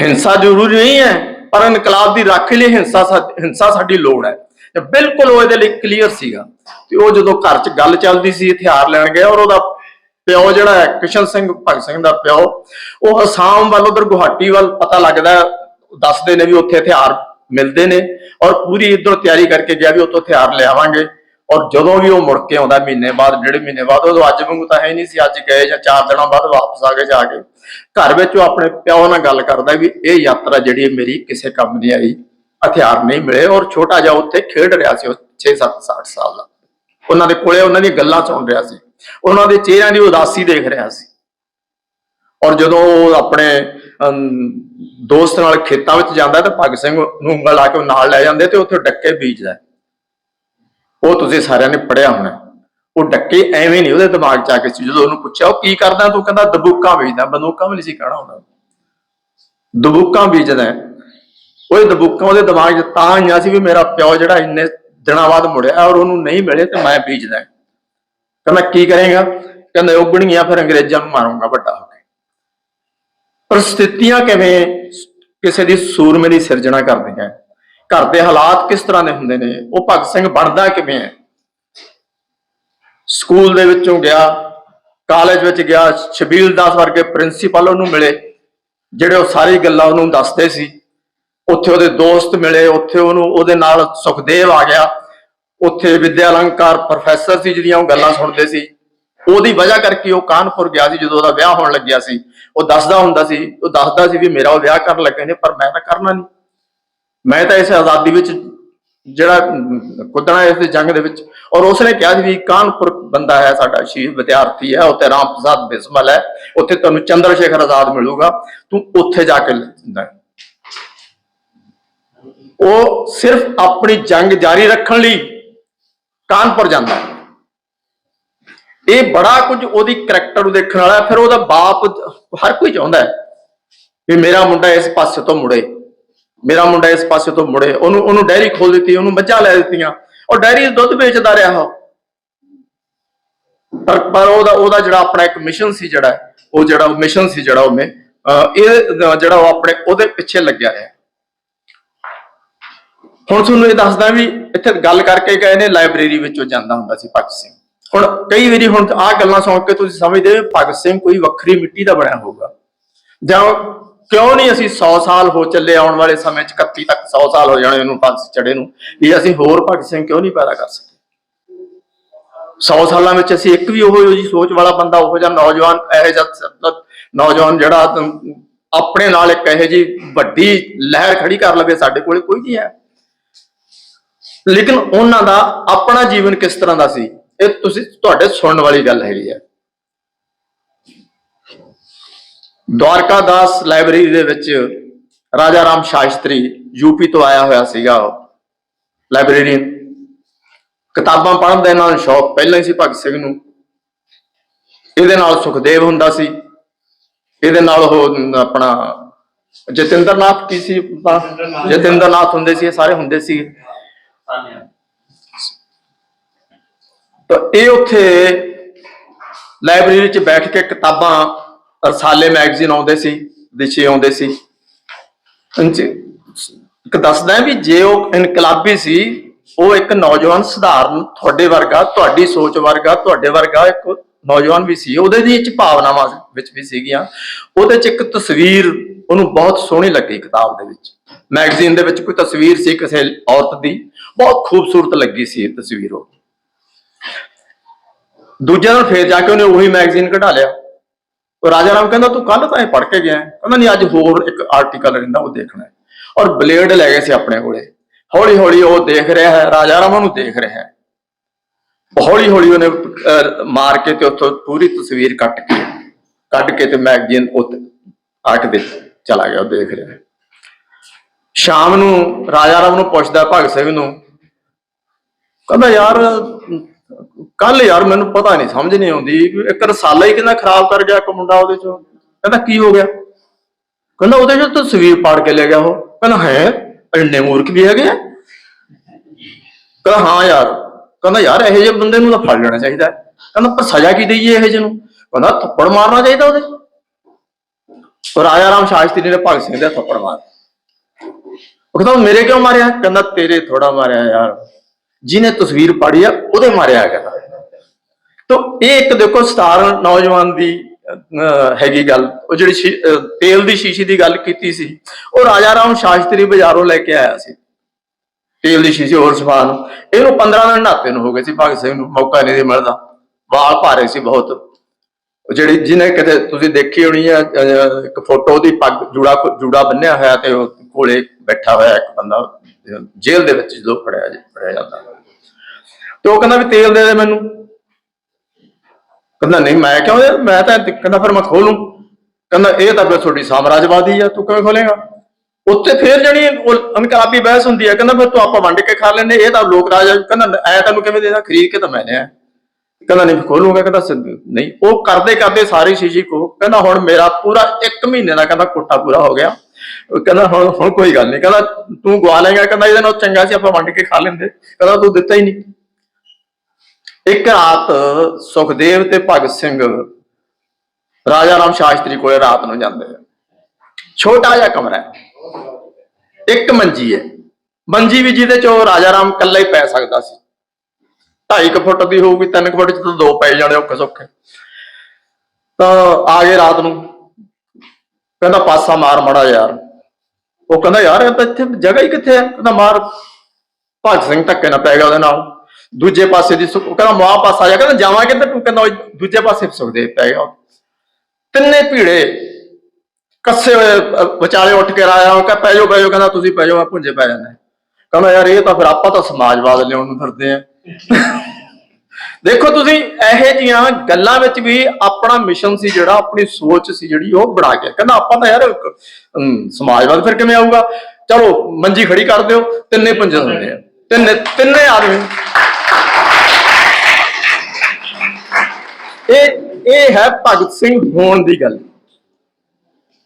ਹਿੰਸਾ ਜ਼ਰੂਰੀ ਨਹੀਂ ਹੈ, ਪਰ ਇਨਕਲਾਬ ਦੀ ਰਾਖੀ ਲਈ ਹਿੰਸਾ ਸਾ- ਹਿੰਸਾ ਸਾਡੀ ਲੋੜ ਹੈ। ਤੇ ਬਿਲਕੁਲ ਉਹ ਇਹਦੇ ਲਈ ਕਲੀਅਰ ਸੀਗਾ ਤੇ ਉਹ ਜਦੋਂ ਘਰ 'ਚ ਗੱਲ ਚੱਲਦੀ ਸੀ, ਹਥਿਆਰ ਲੈਣ ਗਿਆ ਔਰ ਉਹਦਾ ਪਿਓ ਜਿਹੜਾ ਹੈ, ਕਿਸ਼ਨ ਸਿੰਘ, ਭਗਤ ਸਿੰਘ ਦਾ ਪਿਓ, ਉਹ ਅਸਾਮ ਵੱਲ, ਉਧਰ ਗੁਹਾਟੀ ਵੱਲ ਪਤਾ ਲੱਗਦਾ ਦੱਸਦੇ ਨੇ ਵੀ ਉੱਥੇ ਹਥਿਆਰ ਮਿਲਦੇ ਨੇ ਔਰ ਪੂਰੀ ਇਧਰ ਤਿਆਰੀ ਕਰਕੇ ਗਿਆ ਵੀ ਉੱਥੋਂ ਹਥਿਆਰ ਲਿਆਵਾਂਗੇ ਔਰ ਜਦੋਂ ਵੀ ਉਹ ਮੁੜ ਕੇ ਆਉਂਦਾ ਮਹੀਨੇ ਬਾਅਦ ਡੇਢ ਮਹੀਨੇ ਬਾਅਦ ਉਦੋਂ ਅੱਜ ਵਾਂਗੂ ਤਾਂ ਹੈ ਨਹੀਂ ਸੀ ਅੱਜ ਗਏ ਜਾਂ ਚਾਰ ਦਿਨਾਂ ਬਾਅਦ ਵਾਪਸ ਆ ਗਏ ਜਾ ਕੇ। ਘਰ ਵਿੱਚ ਉਹ ਆਪਣੇ ਪਿਓ ਨਾਲ ਗੱਲ ਕਰਦਾ ਵੀ ਇਹ ਯਾਤਰਾ ਜਿਹੜੀ ਮੇਰੀ ਕਿਸੇ ਕੰਮ ਨਹੀਂ ਆਈ ਹਥਿਆਰ ਨਹੀਂ ਮਿਲੇ ਔਰ ਛੋਟਾ ਜਿਹਾ ਉੱਥੇ ਖੇਡ ਰਿਹਾ ਸੀ ਉਹ 6-7 60 ਸਾਲ ਦਾ। ਉਹਨਾਂ ਦੇ ਕੋਲੇ ਉਹਨਾਂ ਦੀਆਂ ਗੱਲਾਂ ਸੁਣ ਰਿਹਾ ਸੀ। ਉਹਨਾਂ ਦੇ ਚਿਹਰਿਆਂ ਦੀ ਉਦਾਸੀ ਦੇਖ ਰਿਹਾ ਸੀ। ਔਰ ਜਦੋਂ ਉਹ ਆਪਣੇ ਅਮ, ਦੋਸਤ ਨਾਲ ਖੇਤਾਂ ਵਿੱਚ ਜਾਂਦਾ ਤਾਂ ਭਗਤ ਸਿੰਘ ਨੂੰ ਉਂਗਲ ਲਾ ਕੇ ਨਾਲ ਲੈ ਜਾਂਦੇ ਤੇ ਉੱਥੇ ਡੱਕੇ ਬੀਜਦਾ। ਉਹ ਤੁਸੀਂ ਸਾਰਿਆਂ ਨੇ ਪੜਿਆ ਹੋਣਾ। ਉਹ ਡੱਕੇ ਐਵੇਂ ਨਹੀਂ ਉਹਦੇ ਦਿਮਾਗ 'ਚ ਆ ਕੇ ਸੀ। ਜਦੋਂ ਉਹਨੂੰ ਪੁੱਛਿਆ, ਉਹ ਕੀ ਕਰਦਾ? ਤੂੰ ਕਹਿੰਦਾ, ਦਬੂਕਾਂ ਬੀਜਦਾ ਬੰਦੂਕਾਂ ਵੀ ਨਹੀਂ ਸੀ ਕਹਿਣਾ ਹੁੰਦਾ। ਦਬੂਕਾਂ ਬੀਜਦਾ ਉਹ ਦਬੂਕਾਂ ਉਹਦੇ ਦਿਮਾਗ 'ਚ ਤਾਂ ਆਈਆਂ ਸੀ ਵੀ ਮੇਰਾ ਪਿਓ ਜਿਹੜਾ ਇੰਨੇ ਦਿਨਾਂ ਬਾਅਦ ਮੁੜਿਆ ਔਰ ਉਹਨੂੰ ਨਹੀਂ ਮਿਲੇ ਤੇ ਮੈਂ ਬੀਜਦਾ ਕਹਿੰਦਾ ਕੀ ਕਰੇਗਾ? ਕਹਿੰਦਾ ਉਗਣੀਆਂ, ਫਿਰ ਅੰਗਰੇਜ਼ਾਂ ਨੂੰ ਮਾਰੂੰਗਾ ਵੱਡਾ ਹੋ ਕੇ। ਪਰ ਸਥਿਤੀਆਂ ਕਿਵੇਂ? ਕਿਸੇ ਦੀ ਸੂਰਮੇ ਦੀ ਸਿਰਜਣਾ ਕਰਦੀਆਂ। ਘਰ ਦੇ ਹਾਲਾਤ ਕਿਸ ਤਰ੍ਹਾਂ ਦੇ ਹੁੰਦੇ ਨੇ, ਉਹ ਭਗਤ ਸਿੰਘ ਬਣਦਾ ਕਿਵੇਂ ਹੈ? ਸਕੂਲ ਦੇ ਵਿੱਚੋਂ ਗਿਆ ਕਾਲਜ ਵਿੱਚ ਗਿਆ ਸ਼ਬੀਲ ਦਾਸ ਵਰਗੇ ਪ੍ਰਿੰਸੀਪਲ ਉਹਨੂੰ ਮਿਲੇ, ਜਿਹੜੇ ਉਹ ਸਾਰੀ ਗੱਲਾਂ ਉਹਨੂੰ ਦੱਸਦੇ ਸੀ। ਉੱਥੇ ਉਹਦੇ ਦੋਸਤ ਮਿਲੇ, ਉੱਥੇ ਉਹਨੂੰ, ਉਹਦੇ ਨਾਲ ਸੁਖਦੇਵ ਆ ਗਿਆ। ਉੱਥੇ ਵਿਦਿਆ ਅਲੰਕਾਰ ਪ੍ਰੋਫੈਸਰ ਸੀ ਜਿਹਦੀਆਂ ਉਹ ਗੱਲਾਂ ਸੁਣਦੇ ਸੀ। ਉਹਦੀ ਵਜ੍ਹਾ ਕਰਕੇ ਉਹ ਕਾਨਪੁਰ ਗਿਆ ਸੀ, ਜਦੋਂ ਉਹਦਾ ਵਿਆਹ ਹੋਣ ਲੱਗਿਆ ਸੀ। ਉਹ ਦੱਸਦਾ ਹੁੰਦਾ ਸੀ, ਉਹ ਦੱਸਦਾ ਸੀ ਵੀ ਮੇਰਾ ਉਹ ਵਿਆਹ ਕਰਨ ਲੱਗੇ ਨੇ, ਪਰ ਮੈਂ ਤਾਂ ਕਰਨਾ ਨਹੀਂ। ਮੈਂ ਤਾਂ ਇਸ ਆਜ਼ਾਦੀ ਵਿੱਚ ਜਿਹੜਾ ਕੁੱਦਣਾ ਇਸ ਦੀ ਜੰਗ ਦੇ ਵਿੱਚ, ਔਰ ਉਸਨੇ ਕਿਹਾ ਸੀ ਵੀ ਕਾਨਪੁਰ ਬੰਦਾ ਹੈ ਸਾਡਾ ਸ਼ਹੀਦ ਵਿਦਿਆਰਥੀ ਹੈ, ਉੱਥੇ ਰਾਮ ਪ੍ਰਸਾਦ ਬਿਸਮਲ ਹੈ, ਉੱਥੇ ਤੁਹਾਨੂੰ ਚੰਦਰ ਸ਼ੇਖਰ ਆਜ਼ਾਦ ਮਿਲੂਗਾ, ਤੂੰ ਉੱਥੇ ਜਾ ਕੇ ਲੈਂਦਾ ਉਹ ਸਿਰਫ ਆਪਣੀ ਜੰਗ ਜਾਰੀ ਰੱਖਣ ਲਈ ਕਾਨਪੁਰ ਜਾਂਦਾ ਹੈ। ਇਹ ਬੜਾ ਕੁਝ ਉਹਦੀ ਕਰੈਕਟਰ ਨੂੰ ਦੇਖਣ ਵਾਲਾ ਫਿਰ ਉਹਦਾ ਬਾਪ ਹਰ ਕੋਈ ਚਾਹੁੰਦਾ ਹੈ ਵੀ ਮੇਰਾ ਮੁੰਡਾ ਇਸ ਪਾਸੇ ਤੋਂ ਮੁੜੇ। ਮੇਰਾ ਮੁੰਡਾ ਇਸ ਪਾਸੇ ਤੋਂ ਮੁੜੇ, ਉਹਨੂੰ ਉਹਨੂੰ ਡੈਰੀ ਖੋਲ ਦਿੱਤੀ, ਉਹਨੂੰ ਮੱਝਾਂ ਲੈ ਦਿੱਤੀਆਂ। ਉਹ ਡੈਰੀ ਦੁੱਧ ਵੇਚਦਾ ਰਿਹਾ ਉਹ। ਪਰ ਪਰ ਉਹਦਾ ਉਹਦਾ ਜਿਹੜਾ ਆਪਣਾ ਇੱਕ ਮਿਸ਼ਨ ਸੀ ਜਿਹੜਾ, ਉਹ ਜਿਹੜਾ ਮਿਸ਼ਨ ਸੀ ਜਿਹੜਾ ਉਹਨੇ ਇਹ ਜਿਹੜਾ ਉਹ ਆਪਣੇ, ਉਹਦੇ ਪਿੱਛੇ ਲੱਗਿਆ ਰਿਹਾ। ਹੁਣ ਤੁਹਾਨੂੰ ਇਹ ਦੱਸਦਾ ਵੀ ਇੱਥੇ ਗੱਲ ਕਰਕੇ ਗਏ ਨੇ ਲਾਇਬ੍ਰੇਰੀ ਵਿੱਚੋਂ ਜਾਂਦਾ ਹੁੰਦਾ ਸੀ ਭਗਤ ਸਿੰਘ। ਹੁਣ ਕਈ ਵਾਰੀ ਹੁਣ ਆਹ ਗੱਲਾਂ ਸੁਣ ਕੇ ਤੁਸੀਂ ਸਮਝਦੇ ਹੋ ਭਗਤ ਸਿੰਘ ਕੋਈ ਵੱਖਰੀ ਮਿੱਟੀ ਦਾ ਬਣਿਆ ਹੋਊਗਾ। ਜਾਂ ਕਿਉਂ ਨਹੀਂ ਅਸੀਂ 100 ਸਾਲ ਹੋ ਚੱਲੇ ਆਉਣ ਵਾਲੇ ਸਮੇਂ 'ਚ 31 ਤੱਕ 100 ਸਾਲ ਹੋ ਜਾਣੇ ਉਹਨੂੰ ਫਾਂਸੀ ਚੜੇ ਨੂੰ, ਵੀ ਅਸੀਂ ਹੋਰ ਭਗਤ ਸਿੰਘ ਕਿਉਂ ਨਹੀਂ ਪੈਦਾ ਕਰ ਸਕੇ? 100 ਸਾਲਾਂ ਵਿੱਚ ਅਸੀਂ ਇੱਕ ਵੀ ਉਹੋ ਜਿਹੀ ਸੋਚ ਵਾਲਾ ਬੰਦਾ, ਉਹੋ ਜਿਹਾ ਨੌਜਵਾਨ, ਇਹੋ ਜਿਹਾ ਨੌਜਵਾਨ ਜਿਹੜਾ ਆਪਣੇ ਨਾਲ ਇੱਕ ਇਹੋ ਜਿਹੀ ਵੱਡੀ ਲਹਿਰ ਖੜੀ ਕਰ ਲਵੇ ਸਾਡੇ ਕੋਲੇ ਕੋਈ ਨਹੀਂ ਹੈ। ਲੇਕਿਨ ਉਹਨਾਂ ਦਾ ਆਪਣਾ ਜੀਵਨ ਕਿਸ ਤਰ੍ਹਾਂ ਦਾ ਸੀ? ਇਹ ਤੁਸੀਂ, ਤੁਹਾਡੇ ਸੁਣਨ ਵਾਲੀ ਗੱਲ ਹੈਗੀ ਹੈ। ਦਵਾਰਕਾ ਦਾਸ ਲਾਇਬ੍ਰੇਰੀ ਦੇ ਵਿੱਚ ਰਾਜਾ ਰਾਮ ਸ਼ਾਸਤਰੀ ਯੂਪੀ ਤੋਂ ਆਇਆ ਹੋਇਆ ਸੀਗਾ ਉਹ। ਲਾਇਬ੍ਰੇਰੀਅਨ। ਕਿਤਾਬਾਂ ਪੜ੍ਹਨ ਦਾ ਇਹਨਾਂ ਨੂੰ ਸ਼ੌਕ ਪਹਿਲਾਂ ਹੀ ਸੀ ਭਗਤ ਸਿੰਘ ਨੂੰ। ਇਹਦੇ ਨਾਲ ਸੁਖਦੇਵ ਹੁੰਦਾ ਸੀ। ਇਹਦੇ ਨਾਲ ਉਹ ਆਪਣਾ ਜਤਿੰਦਰਨਾਥ ਕੀ ਸੀ? ਜਤਿੰਦਰਨਾਥ। ਹੁੰਦੇ ਸੀ ਇਹ ਸਾਰੇ ਹੁੰਦੇ ਸੀ। ਤਾਂ ਇਹ ਉੱਥੇ ਲਾਇਬ੍ਰੇਰੀ ਵਿੱਚ ਬੈਠ ਕੇ ਕਿਤਾਬਾਂ ਰਸਾਲੇ ਮੈਗਜ਼ੀਨ ਆਉਂਦੇ ਸੀ, ਦਿਸ਼ੇ ਆਉਂਦੇ ਸੀ। ਇੱਕ ਦੱਸਦਾ ਵੀ ਜੇ ਉਹ ਇਨਕਲਾਬੀ ਸੀ, ਉਹ ਇੱਕ ਨੌਜਵਾਨ ਸਧਾਰਨ ਤੁਹਾਡੇ ਵਰਗਾ, ਤੁਹਾਡੀ ਸੋਚ ਵਰਗਾ, ਤੁਹਾਡੇ ਵਰਗਾ ਇੱਕ ਨੌਜਵਾਨ ਵੀ ਸੀ। ਉਹਦੇ ਦੀ ਵਿੱਚ ਭਾਵਨਾਵਾਂ ਵਿੱਚ ਵੀ ਸੀਗੀਆਂ। ਉਹਦੇ ਚ ਇੱਕ ਤਸਵੀਰ ਉਹਨੂੰ ਬਹੁਤ ਸੋਹਣੀ ਲੱਗੀ ਕਿਤਾਬ ਦੇ ਵਿੱਚ। ਮੈਗਜ਼ੀਨ ਦੇ ਵਿੱਚ ਕੋਈ ਤਸਵੀਰ ਸੀ ਕਿਸੇ ਔਰਤ ਦੀ। ਬਹੁਤ ਖੂਬਸੂਰਤ ਲੱਗੀ ਸੀ ਇਹ ਤਸਵੀਰ ਉਹ। ਦੂਜੇ ਦਿਨ ਫੇਰ ਜਾ ਕੇ ਉਹਨੇ ਉਹੀ ਮੈਗਜ਼ੀਨ ਕਢਾ ਲਿਆ। ਉਹ ਰਾਜਾ ਰਾਮ ਕਹਿੰਦਾ, ਤੂੰ ਕੱਲ ਤਾਂ ਇਹ ਪੜ੍ਹ ਕੇ ਗਿਆ ਕਹਿੰਦਾ, ਨਹੀਂ, ਅੱਜ ਹੋਰ ਇੱਕ ਆਰਟੀਕਲ ਰਹਿੰਦਾ, ਉਹ ਦੇਖਣਾ ਔਰ ਬਲੇਡ ਲੈ ਗਏ ਸੀ ਆਪਣੇ ਕੋਲੇ। ਹੌਲੀ ਹੌਲੀ ਉਹ ਦੇਖ ਰਿਹਾ ਹੈ, ਰਾਜਾ ਰਾਮ ਉਹਨੂੰ ਦੇਖ ਰਿਹਾ ਹੈ। ਹੌਲੀ ਹੌਲੀ ਉਹਨੇ ਮਾਰ ਕੇ ਤੇ ਉੱਥੋਂ ਪੂਰੀ ਤਸਵੀਰ ਕੱਟ ਕੇ, ਕੱਢ ਕੇ ਤੇ ਮੈਗਜ਼ੀਨ ਉੱਤੇ ਆਟ ਦੇ ਚਲਾ ਗਿਆ, ਉਹ ਦੇਖ ਰਿਹਾ ਹੈ। ਸ਼ਾਮ ਨੂੰ ਰਾਜਾ ਰਾਮ ਨੂੰ ਪੁੱਛਦਾ, ਭਗਤ ਸਿੰਘ ਨੂੰ, ਕਹਿੰਦਾ, ਯਾਰ ਕੱਲ ਯਾਰ ਮੈਨੂੰ ਪਤਾ ਨਹੀਂ, ਸਮਝ ਨਹੀਂ ਆਉਂਦੀ। ਇੱਕ ਰਸਾਲਾ ਹੀ ਕਿੰਨਾ ਖਰਾਬ ਕਰ ਗਿਆ ਇੱਕ ਮੁੰਡਾ ਉਹਦੇ ਚੋਂ। ਕਹਿੰਦਾ, ਕੀ ਹੋ ਗਿਆ? ਕਹਿੰਦਾ, ਉਹਦੇ ਚੋਂ ਤਸਵੀਰ ਪਾੜ ਕੇ ਲੈ ਗਿਆ ਉਹ। ਕਹਿੰਦਾ, ਹੈ? ਇੰਨੇ ਮੂਰਖ ਵੀ ਹੈਗੇ ਆ? ਕਹਿੰਦਾ, ਹਾਂ ਯਾਰ। ਕਹਿੰਦਾ, ਯਾਰ, ਇਹੋ ਜਿਹੇ ਬੰਦੇ ਨੂੰ ਤਾਂ ਫੜ ਲੈਣਾ ਚਾਹੀਦਾ ਕਹਿੰਦਾ, ਪਰ ਸਜ਼ਾ ਕੀ ਦਈਏ ਇਹੋ ਜਿਹੇ ਨੂੰ? ਕਹਿੰਦਾ, ਥੱਪੜ ਮਾਰਨਾ ਚਾਹੀਦਾ ਉਹਦੇ। ਰਾਜਾ ਰਾਮ ਸ਼ਾਸਤਰੀ ਨੇ ਭਗਤ ਸਿੰਘ ਦੇ ਥੱਪੜ ਮਾਰ ਉਹ ਕਹਿੰਦਾ ਮੇਰੇ ਕਿਉਂ ਮਾਰਿਆ? ਕਹਿੰਦਾ, ਤੇਰੇ ਥੋੜਾ ਮਾਰਿਆ ਯਾਰ। ਜਿਹਨੇ ਤਸਵੀਰ ਪਾੜੀ ਆ, ਉਹਦੇ ਮਾਰਿਆ ਗਿਆ ਤੋ। ਇਹ ਇੱਕ ਦੇਖੋ ਸਟਾਰ ਨੌਜਵਾਨ ਦੀ ਹੈਗੀ ਗੱਲ। ਉਹ ਜਿਹੜੀ ਤੇਲ ਦੀ ਸ਼ੀਸ਼ੀ ਦੀ ਗੱਲ ਕੀਤੀ ਸੀ, ਉਹ ਰਾਜਾ ਰਾਮ ਸ਼ਾਸਤਰੀ ਬਾਜ਼ਾਰੋਂ ਲੈ ਕੇ ਆਇਆ ਸੀ। ਤੇਲ ਦੀ ਸ਼ੀਸ਼ੀ ਹੋਰ ਸਮਾਨ। ਇਹਨੂੰ 15 ਦਿਨ ਨਹਾਤੇ ਨੂੰ ਹੋ ਗਏ ਸੀ, ਭਗਤ ਸਿੰਘ ਨੂੰ ਮੌਕਾ ਨਹੀਂ ਸੀ ਮਿਲਦਾ। ਵਾਲ ਭਾਰੇ ਸੀ ਬਹੁਤ। ਜਿਹੜੀ ਜਿਹਨੇ ਕਿਤੇ ਤੁਸੀਂ ਦੇਖੀ ਹੋਣੀ ਆ ਇੱਕ ਫੋਟੋ ਦੀ ਪੱਗ, ਜੂੜਾ ਜੂੜਾ ਬੰਨਿਆ ਹੋਇਆ ਤੇ ਉਹ ਕੋਲੇ ਬੈਠਾ ਹੋਇਆ ਇੱਕ ਬੰਦਾ, ਜੇਲ੍ਹ ਦੇ ਵਿੱਚ ਜਦੋਂ ਫੜਿਆ ਫੜਿਆ ਜਾਂਦਾ। ਤੇ ਉਹ ਕਹਿੰਦਾ ਵੀ ਤੇਲ ਦੇ ਦੇ ਮੈਨੂੰ। ਕਹਿੰਦਾ, ਨਹੀਂ, ਮੈਂ ਕਿਉਂ ਯਾਰ ਮੈਂ ਤਾਂ ਕਹਿੰਦਾ, ਫਿਰ ਮੈਂ ਖੋਲੂੰ। ਕਹਿੰਦਾ, ਇਹ ਤਾਂ ਫਿਰ ਤੁਹਾਡੀ ਸਾਮਰਾਜਵਾਦੀ ਆ, ਤੂੰ ਕਿਵੇਂ ਖੋਲੇਗਾ? ਉੱਤੇ ਫੇਰ ਜਣੀ ਇਨਕਲਾਬੀ ਬਹਿਸ ਹੁੰਦੀ ਹੈ ਕਹਿੰਦਾ, ਫਿਰ ਤੂੰ ਆਪਾਂ ਵੰਡ ਕੇ ਖਾ ਲੈਂਦੇ, ਇਹ ਤਾਂ ਲੋਕ ਰਾਜ ਕਹਿੰਦਾ, ਐ ਤੈਨੂੰ ਕਿਵੇਂ ਦੇਦਾ ਖਰੀਦ ਕੇ ਤਾਂ ਮੈਂ ਆ ਕਹਿੰਦਾ, ਨਹੀਂ, ਖੋਲੂਗਾ। ਕਹਿੰਦਾ ਸਿੱਧ- ਨਹੀਂ। ਉਹ ਕਰਦੇ ਕਰਦੇ ਸਾਰੀ ਸ਼ੀਸ਼ੀ ਕੋ ਕਹਿੰਦਾ, ਹੁਣ ਮੇਰਾ ਪੂਰਾ 1 ਮਹੀਨੇ ਦਾ ਕਹਿੰਦਾ ਕੋਟਾ ਪੂਰਾ ਹੋ ਗਿਆ। ਉਹ ਕਹਿੰਦਾ, ਹੁਣ ਹੁਣ ਕੋਈ ਗੱਲ ਨਹੀਂ। ਕਹਿੰਦਾ, ਤੂੰ ਗਵਾ ਲੇਗਾ ਕਹਿੰਦਾ, ਇਹਦੇ ਨਾਲ ਚੰਗਾ ਸੀ ਆਪਾਂ ਵੰਡ ਕੇ ਖਾ ਲੈਂਦੇ। ਕਹਿੰਦਾ, ਤੂੰ ਦਿੱਤਾ ਹੀ ਨਹੀਂ। ਇੱਕ ਰਾਤ ਸੁਖਦੇਵ ਤੇ ਭਗਤ ਸਿੰਘ ਰਾਜਾ ਰਾਮ ਸ਼ਾਸਤਰੀ ਕੋਲੇ ਰਾਤ ਨੂੰ ਜਾਂਦੇ ਆ। ਛੋਟਾ ਜਿਹਾ ਕਮਰਾ ਹੈ। ਇੱਕ ਮੰਜੀ ਹੈ। ਮੰਜੀ ਵੀ ਜਿਹਦੇ ਚ ਉਹ ਰਾਜਾ ਰਾਮ ਇਕੱਲਾ ਹੀ ਪੈ ਸਕਦਾ ਸੀ। 2.5 ਫੁੱਟ ਦੀ ਹੋਊਗੀ 3 ਫੁੱਟ ਚ ਤਾਂ ਦੋ ਪੈ ਜਾਣੇ ਔਖੇ ਸੌਖੇ। ਤਾਂ ਆ ਗਏ ਰਾਤ ਨੂੰ। ਕਹਿੰਦਾ ਪਾਸਾ ਮਾਰ ਮੜਾ ਯਾਰ। ਉਹ ਕਹਿੰਦਾ ਯਾਰ ਇਹ ਤਾਂ ਇੱਥੇ ਜਗ੍ਹਾ ਹੀ ਕਿੱਥੇ ਹੈ? ਕਹਿੰਦਾ ਮਾਰ। ਭਗਤ ਸਿੰਘ ਧੱਕੇ ਨਾਲ ਪੈ ਗਿਆ ਉਹਦੇ ਨਾਲ। ਦੂਜੇ ਪਾਸੇ ਦੀ ਉਹ ਕਹਿੰਦਾ ਮਾਂ ਪਾਸਾ ਜਾ ਕਹਿੰਦਾ ਜਾਵਾਂ ਕਿੱਧਰ ਤੂੰ ਕਹਿੰਦਾ ਦੂਜੇ ਪਾਸੇ ਸੁਖਦੇਵ ਪੈ ਗਿਆ। ਤਿੰਨੇ ਭੀੜੇ ਕੱਸੇ ਹੋਏ ਵਿਚਾਲੇ ਉੱਠ ਕੇ ਆਇਆ ਉਹ ਕਹਿੰਦਾ ਪੈ ਜਾਓ ਪੈ ਜਾਓ ਕਹਿੰਦਾ ਤੁਸੀਂ ਪੈ ਜਾਓ ਮੈਂ ਪੁੰਜੇ ਪੈ ਜਾਂਦੇ। ਕਹਿੰਦਾ ਯਾਰ ਇਹ ਤਾਂ ਫਿਰ ਆਪਾਂ ਤਾਂ ਸਮਾਜਵਾਦ ਲਿਆਉਣ ਨੂੰ ਫਿਰਦੇ ਆ। ਦੇਖੋ ਤੁਸੀਂ ਇਹੋ ਜੀਆਂ ਗੱਲਾਂ ਵਿੱਚ ਵੀ ਆਪਣਾ ਮਿਸ਼ਨ ਸੀ ਜਿਹੜਾ ਆਪਣੀ ਸੋਚ ਸੀ ਜਿਹੜੀ ਉਹ ਬਣਾ ਕੇ ਕਹਿੰਦਾ ਆਪਾਂ ਤਾਂ ਯਾਰ ਸਮਾਜਵਾਦ ਫਿਰ ਕਿਵੇਂ ਆਊਗਾ? ਚਲੋ ਮੰਜੀ ਖੜੀ ਕਰ ਦਿਓ ਤਿੰਨੇ ਪੰਜੇ ਹੁੰਦੇ ਆ। ਤਿੰਨੇ ਤਿੰਨੇ ਆਦਮੀ ਇਹ ਇਹ ਹੈ ਭਗਤ ਸਿੰਘ ਹੋਣ ਦੀ ਗੱਲ।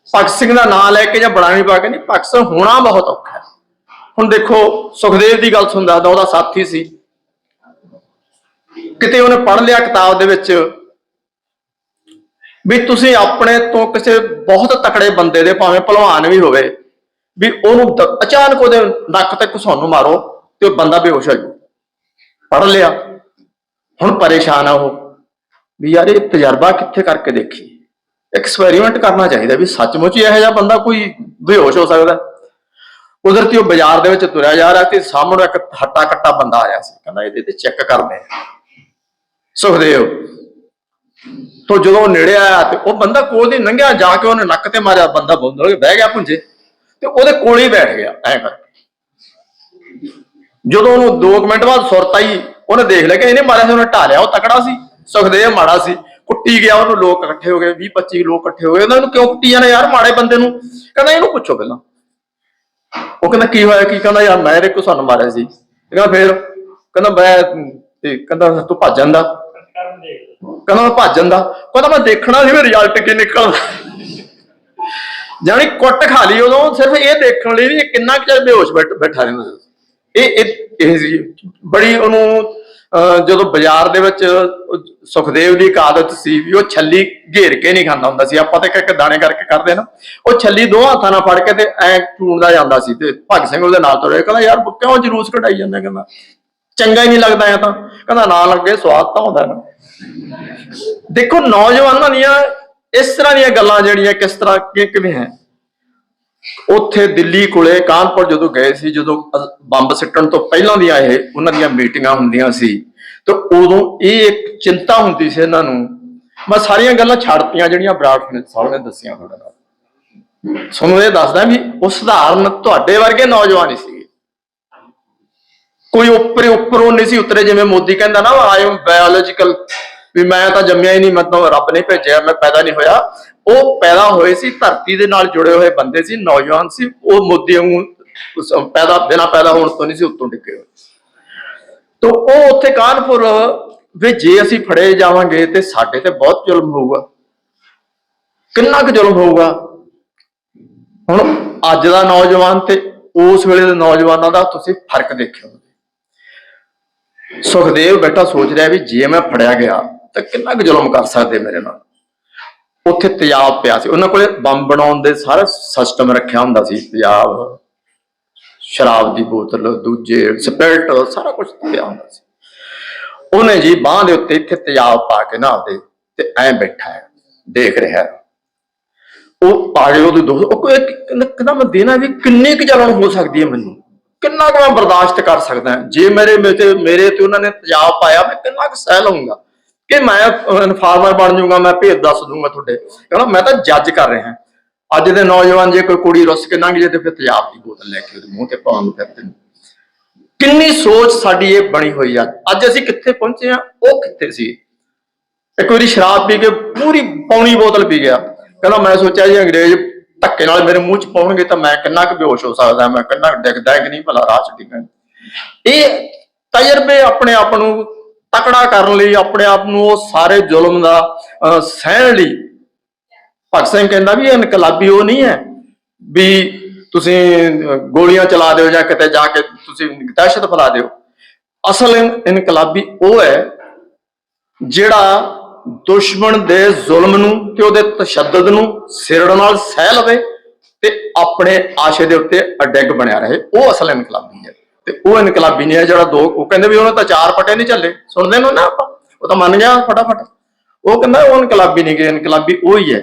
ਭਗਤ ਸਿੰਘ ਦਾ ਨਾਮ ਲੈ ਕੇ ਜਾਂ ਬੜਾ ਨਹੀਂ ਪਾ ਕੇ ਨਹੀਂ, ਭਗਤ ਸਿੰਘ ਹੋਣਾ ਬਹੁਤ ਔਖਾ ਹੈ। ਹੁਣ ਦੇਖੋ, ਸੁਖਦੇਵ ਦੀ ਗੱਲ ਸੁਣਦਾ ਤਾਂ ਉਹਦਾ ਸਾਥੀ ਸੀ। ਕਿਤੇ ਉਹਨੇ ਪੜ੍ਹ ਲਿਆ ਕਿਤਾਬ ਦੇ ਵਿੱਚ ਵੀ ਤੁਸੀਂ ਆਪਣੇ ਤੋਂ ਕਿਸੇ ਬਹੁਤ ਤਕੜੇ ਬੰਦੇ ਦੇ ਭਾਵੇਂ ਭਲਵਾਨ ਵੀ ਹੋਵੇ, ਵੀ ਉਹਨੂੰ ਅਚਾਨਕ ਉਹਦੇ ਨੱਕ ਤੇ ਘਸੌਣ ਮਾਰੋ। ਤੇ ਉਹ ਬੰਦਾ ਬੇਹੋਸ਼ ਹੋ ਜਾਊ। ਪੜ੍ਹ ਲਿਆ, ਹੁਣ ਪਰੇਸ਼ਾਨ ਆ ਉਹ। ਵੀ ਯਾਰ ਇਹ ਤਜਰਬਾ ਕਿੱਥੇ ਕਰਕੇ ਦੇਖੀ? ਐਕਸਪੈਰੀਮੈਂਟ ਕਰਨਾ ਚਾਹੀਦਾ ਵੀ ਸੱਚਮੁੱਚ ਹੀ ਇਹੋ ਜਿਹਾ ਬੰਦਾ ਕੋਈ ਬੇਹੋਸ਼ ਹੋ ਸਕਦਾ। ਉਧਰ ਤੇ ਉਹ ਬਾਜ਼ਾਰ ਦੇ ਵਿੱਚ ਤੁਰਿਆ ਜਾ ਰਿਹਾ ਤੇ ਸਾਹਮਣੇ ਇੱਕ ਹੱਟਾ ਕੱਟਾ ਬੰਦਾ ਆਇਆ ਸੀ। ਕਹਿੰਦਾ ਇਹਦੇ ਤੇ ਚੈੱਕ ਕਰਦੇ ਆ। ਸੁਖਦੇਵ, ਤੋਂ ਜਦੋਂ ਉਹ ਨੇੜੇ ਆਇਆ ਤੇ ਉਹ ਬੰਦਾ ਕੋਲ ਦੀ ਲੰਘਿਆ ਜਾ ਕੇ ਉਹਨੇ ਨੱਕ ਤੇ ਮਾਰਿਆ, ਬੰਦਾ ਬੋਲ ਕੇ ਬਹਿ ਗਿਆ ਪੁੰਜੇ ਤੇ ਉਹਦੇ ਕੋਲ ਹੀ ਬੈਠ ਗਿਆ, ਐਂ ਕਰਕੇ। ਜਦੋਂ ਉਹਨੂੰ 2 ਮਿੰਟ ਬਾਅਦ ਸੁਰਤ ਆਈ, ਉਹਨੇ ਦੇਖ ਲਿਆ ਕਿ ਇਹਨੇ ਮਾਰਿਆ ਸੀ, ਉਹਨੇ ਢਾਲਿਆ ਉਹ ਤਕੜਾ ਸੀ, ਸੁਖਦੇਵ ਮਾੜਾ ਸੀ, ਕੁੱਟੀ ਗਿਆ ਉਹਨੂੰ, ਲੋਕ ਇਕੱਠੇ ਹੋ ਗਏ 20 25 ਲੋਕ ਇਕੱਠੇ ਹੋ ਗਏ ਉਹਨਾਂ ਨੂੰ ਕਿਉਂ ਕੁੱਟੀ ਜਾਂਦੇ ਯਾਰ ਮਾੜੇ ਬੰਦੇ ਨੂੰ? ਕਹਿੰਦਾ ਇਹਨੂੰ ਪੁੱਛੋ ਪਹਿਲਾਂ। ਉਹ ਕਹਿੰਦਾ ਕੀ ਹੋਇਆ, ਕੀ ਕਹਿੰਦਾ ਯਾਰ ਮੈਂ ਇਹਦੇ ਕੋ ਸਾਨੂੰ ਮਾਰਿਆ ਸੀ। ਕਹਿੰਦਾ ਫੇਰ, ਕਹਿੰਦਾ ਮੈਂ ਤੇ ਕਹਿੰਦਾ ਤੂੰ ਭੱਜ ਜਾਂਦਾ। ਕਹਿੰਦਾ ਮੈਂ ਭੱਜ ਜਾਂਦਾ। ਕਹਿੰਦਾ ਮੈਂ ਦੇਖਣਾ ਸੀ ਵੀ ਰਿਜ਼ਲਟ ਕੀ ਨਿਕਲਦਾ ਜਾਨੀ ਕੁੱਟ ਖਾ ਲਈ ਉਦੋਂ, ਸਿਰਫ ਇਹ ਦੇਖਣ ਲਈ ਵੀ ਕਿੰਨਾ ਕੁ ਚਿਰ ਬੇਹੋਸ਼ ਬੈਠ- ਬੈਠਾ ਰਹਿੰਦਾ ਸੀ। ਇਹ ਇਹ ਸੀ। ਬੜੀ ਉਹਨੂੰ ਅਹ, ਜਦੋਂ ਬਾਜ਼ਾਰ ਦੇ ਵਿੱਚ ਸੁਖਦੇਵ ਦੀ ਇੱਕ ਆਦਤ ਸੀ ਵੀ ਉਹ ਛੱਲੀ ਘੇਰ ਕੇ ਨਹੀਂ ਖਾਂਦਾ ਹੁੰਦਾ ਸੀ। ਆਪਾਂ ਤਾਂ ਇੱਕ ਦਾਣੇ ਕਰਕੇ ਕਰਦੇ ਨਾ। ਉਹ ਛੱਲੀ ਦੋ ਹੱਥਾਂ ਨਾਲ ਫੜ ਕੇ ਤੇ ਐ ਚੂਣਦਾ ਜਾਂਦਾ ਸੀ ਤੇ ਭਗਤ ਸਿੰਘ ਉਹਦੇ ਨਾਲ ਤੁਰਿਆ ਕਹਿੰਦਾ ਯਾਰ ਕਿਉਂ ਜਲੂਸ ਕਢਾਈ ਜਾਂਦਾ? ਕਹਿੰਦਾ ਚੰਗਾ ਹੀ ਨਹੀਂ ਲੱਗਦਾ ਐ ਤਾਂ। ਕਹਿੰਦਾ ਨਾ ਲੱਗੇ ਸਵਾਦ ਤਾਂ ਹੁੰਦਾ ਨਾ। ਦੇਖੋ ਨੌਜਵਾਨਾਂ ਦੀਆਂ ਇਸ ਤਰ੍ਹਾਂ ਦੀਆਂ ਗੱਲਾਂ ਜਿਹੜੀਆਂ ਕਿਸ ਤਰ੍ਹਾਂ ਕਿ ਕਿਵੇਂ ਹੈ? ਉੱਥੇ ਦਿੱਲੀ ਕੋਲੇ ਕਾਨਪੁਰ ਜਦੋਂ ਗਏ ਸੀ, ਜਦੋਂ ਬੰਬ ਸਿੱਟਣ ਤੋਂ ਪਹਿਲਾਂ ਦੀਆਂ ਇਹ, ਉਹਨਾਂ ਦੀਆਂ ਮੀਟਿੰਗਾਂ ਹੁੰਦੀਆਂ ਸੀ, ਤੇ ਉਦੋਂ ਇਹ ਇੱਕ ਚਿੰਤਾ ਹੁੰਦੀ ਸੀ ਇਹਨਾਂ ਨੂੰ, ਮੈਂ ਸਾਰੀਆਂ ਗੱਲਾਂ ਛੱਡਤੀਆਂ, ਜਿਹੜੀਆਂ ਬਰਾੜ ਨੇ ਸਾਹਿਬ ਨੇ ਦੱਸੀਆਂ ਤੁਹਾਡੇ ਨਾਲ। ਤੁਹਾਨੂੰ ਇਹ ਦੱਸਦਾ ਵੀ ਉਹ ਸਧਾਰਨ ਤੁਹਾਡੇ ਵਰਗੇ ਨੌਜਵਾਨ ਹੀ ਸੀਗੇ। ਕੋਈ ਉੱਪਰੇ ਉੱਪਰੋਂ ਨਹੀਂ ਸੀ ਉਤਰੇ, ਜਿਵੇਂ ਮੋਦੀ ਕਹਿੰਦਾ ਨਾ ਆਈ ਐਮ ਬਾਇਓਲੋਜੀਕਲ ਵੀ ਮੈਂ ਤਾਂ ਜੰਮਿਆ ਹੀ ਨਹੀਂ ਮਤਲਬ ਰੱਬ ਨੇ ਭੇਜਿਆ, ਮੈਂ ਪੈਦਾ ਨਹੀਂ ਹੋਇਆ। ਉਹ ਪੈਦਾ ਹੋਏ ਸੀ, ਧਰਤੀ ਦੇ ਨਾਲ ਜੁੜੇ ਹੋਏ ਬੰਦੇ ਸੀ, ਨੌਜਵਾਨ ਸੀ, ਉਹ ਮੋਦੀ ਵਾਂਗੂ ਪੈਦਾ, ਬਿਨਾ ਪੈਦਾ ਹੋਣ ਤੋਂ ਨਹੀਂ ਸੀ ਉੱਤੋਂ ਡਿੱਗੇ ਹੋਏ। ਤੋ ਉਹ ਉੱਥੇ ਕਾਨਪੁਰ ਵੀ ਜੇ ਅਸੀਂ ਫੜੇ ਜਾਵਾਂਗੇ ਤੇ ਸਾਡੇ ਤੇ ਬਹੁਤ ਜ਼ੁਲਮ ਹੋਊਗਾ। ਕਿੰਨਾ ਕੁ ਜ਼ੁਲਮ ਹੋਊਗਾ? ਹੁਣ ਅੱਜ ਦਾ ਨੌਜਵਾਨ ਤੇ ਉਸ ਵੇਲੇ ਦੇ ਨੌਜਵਾਨਾਂ ਦਾ ਤੁਸੀਂ ਫ਼ਰਕ ਦੇਖਿਓ। ਸੁਖਦੇਵ ਬੈਠਾ ਸੋਚ ਰਿਹਾ ਵੀ ਜੇ ਮੈਂ ਫੜਿਆ ਗਿਆ, ਤਾਂ ਕਿੰਨਾ ਕੁ ਜ਼ੁਲਮ ਕਰ ਸਕਦੇ ਮੇਰੇ ਨਾਲ? ਉੱਥੇ ਤੇਜ਼ਾਬ ਪਿਆ ਸੀ। ਉਹਨਾਂ ਕੋਲੇ ਬੰਬ ਬਣਾਉਣ ਦੇ ਸਾਰਾ ਸਿਸਟਮ ਰੱਖਿਆ ਹੁੰਦਾ ਸੀ। ਤੇਜ਼ਾਬ, ਸ਼ਰਾਬ ਦੀ ਬੋਤਲ, ਦੂਜੇ ਸਪਿਰਟ ਸਾਰਾ ਕੁਝ ਪਿਆ ਹੁੰਦਾ ਸੀ। ਉਹਨੇ ਜੀ ਬਾਹ ਦੇ ਉੱਤੇ ਇੱਥੇ ਤੇਜ਼ਾਬ ਪਾ ਕੇ ਨਾ ਆਪਦੇ ਤੇ ਐਂ ਬੈਠਾ ਹੈ, ਦੇਖ ਰਿਹਾ ਹੈ। ਉਹ ਪਾੜੇ ਉਹਦੇ ਦੋ ਉਹ ਕੋਈ ਕਹਿੰਦਾ ਮੈਂ ਦੇਣਾ ਵੀ ਕਿੰਨੀ ਕੁ ਜਲਣ ਹੋ ਸਕਦੀ ਹੈ ਮੈਨੂੰ। ਕਿੰਨਾ ਕੁ ਮੈਂ ਬਰਦਾਸ਼ਤ ਕਰ ਸਕਦਾ ਜੇ ਮੇਰੇ ਮੇਰੇ ਮੇਰੇ ਤੇ ਉਹਨਾਂ ਨੇ ਤੇਜ਼ਾਬ ਪਾਇਆ, ਮੈਂ ਕਿੰਨਾ ਕੁ ਸਹਿ ਲਵਾਂਗਾ ਕਿ ਮੈਂ ਇਨਫਾਰਮਰ ਬਣ ਜਾਊਂਗਾ, ਮੈਂ ਭੇਦ ਦੱਸ ਦੂੰਗਾ ਤੁਹਾਡੇ। ਕਹਿੰਦਾ, ਮੈਂ ਤਾਂ ਜੱਜ ਕਰ ਰਿਹਾ ਅੱਜ ਦੇ ਨੌਜਵਾਨ ਜੇ ਕੋਈ ਕੁੜੀ ਰੁੱਸ ਕੇ ਲੰਘ ਜੇ ਤੇ ਫਿਰ ਤੇਜ਼ਾਬ ਦੀ ਬੋਤਲ ਲੈ ਕੇ ਉਹਦੇ ਮੂੰਹ ਤੇ ਪਾਉਣ ਨੂੰ ਫਿਰਦੇ ਨੇ। ਕਿੰਨੀ ਸੋਚ ਸਾਡੀ ਇਹ ਬਣੀ ਹੋਈ ਆ। ਅੱਜ ਅਸੀਂ ਕਿੱਥੇ ਪਹੁੰਚੇ ਆ ਉਹ ਕਿੱਥੇ ਸੀ? ਇੱਕ ਵਾਰੀ ਸ਼ਰਾਬ ਪੀ ਕੇ ਪੂਰੀ ਪੌਣੀ ਬੋਤਲ ਪੀ ਗਿਆ। ਕਹਿੰਦਾ, ਮੈਂ ਸੋਚਿਆ ਜੀ ਅੰਗਰੇਜ਼ ਧੱਕੇ ਨਾਲ ਮੇਰੇ ਮੂੰਹ 'ਚ ਪਾਉਣਗੇ ਤਾਂ ਮੈਂ ਕਿੰਨਾ ਕੁ ਬੇਹੋਸ਼ ਹੋ ਸਕਦਾ, ਮੈਂ ਕਿੰਨਾ ਕੁ ਡਿੱਗਦਾ ਕਿ ਨਹੀਂ, ਭਲਾ ਰਾਹ 'ਚ ਡਿੱਗਾਂ ਇਹ ਤਜਰਬੇ ਆਪਣੇ ਆਪ ਨੂੰ ਤਕੜਾ ਕਰਨ ਲਈ ਆਪਣੇ ਆਪ ਨੂੰ ਉਹ ਸਾਰੇ ਜ਼ੁਲਮ ਦਾ ਸਹਿਣ ਲਈ। ਭਗਤ ਸਿੰਘ ਕਹਿੰਦਾ ਵੀ ਇਹ ਇਨਕਲਾਬੀ ਉਹ ਨਹੀਂ ਹੈ ਵੀ ਤੁਸੀਂ ਗੋਲੀਆਂ ਚਲਾ ਦਿਓ ਜਾਂ ਕਿਤੇ ਜਾ ਕੇ ਤੁਸੀਂ ਦਹਿਸ਼ਤ ਫੈਲਾ ਦਿਓ। ਅਸਲ ਇਨਕਲਾਬੀ ਉਹ ਹੈ ਜਿਹੜਾ ਦੁਸ਼ਮਣ ਦੇ ਜ਼ੁਲਮ ਨੂੰ ਤੇ ਉਹਦੇ ਤਸ਼ੱਦਦ ਨੂੰ ਸਿਰੜ ਨਾਲ ਸਹਿ ਲਵੇ ਤੇ ਆਪਣੇ ਆਸ਼ੇ ਦੇ ਉੱਤੇ ਅਡਿੱਗ ਬਣਿਆ ਰਹੇ। ਉਹ ਅਸਲ ਇਨਕਲਾਬੀ ਹੈ। ਤੇ ਉਹ ਇਨਕਲਾਬੀ ਨਹੀਂ ਹੈ ਜਿਹੜਾ ਦੋ, ਉਹ ਕਹਿੰਦੇ ਵੀ ਉਹਨੇ ਤਾਂ ਚਾਰ ਪਟੇ ਨਹੀਂ ਚੱਲੇ। ਸੁਣਦੇ ਨੂੰ ਨਾ ਆਪਾਂ? ਉਹ ਤਾਂ ਮੰਨ ਗਿਆ ਫਟਾਫਟ। ਉਹ ਕਹਿੰਦਾ ਉਹ ਇਨਕਲਾਬੀ ਨਹੀਂ ਗਏ, ਇਨਕਲਾਬੀ ਉਹ ਹੀ। ਹੈ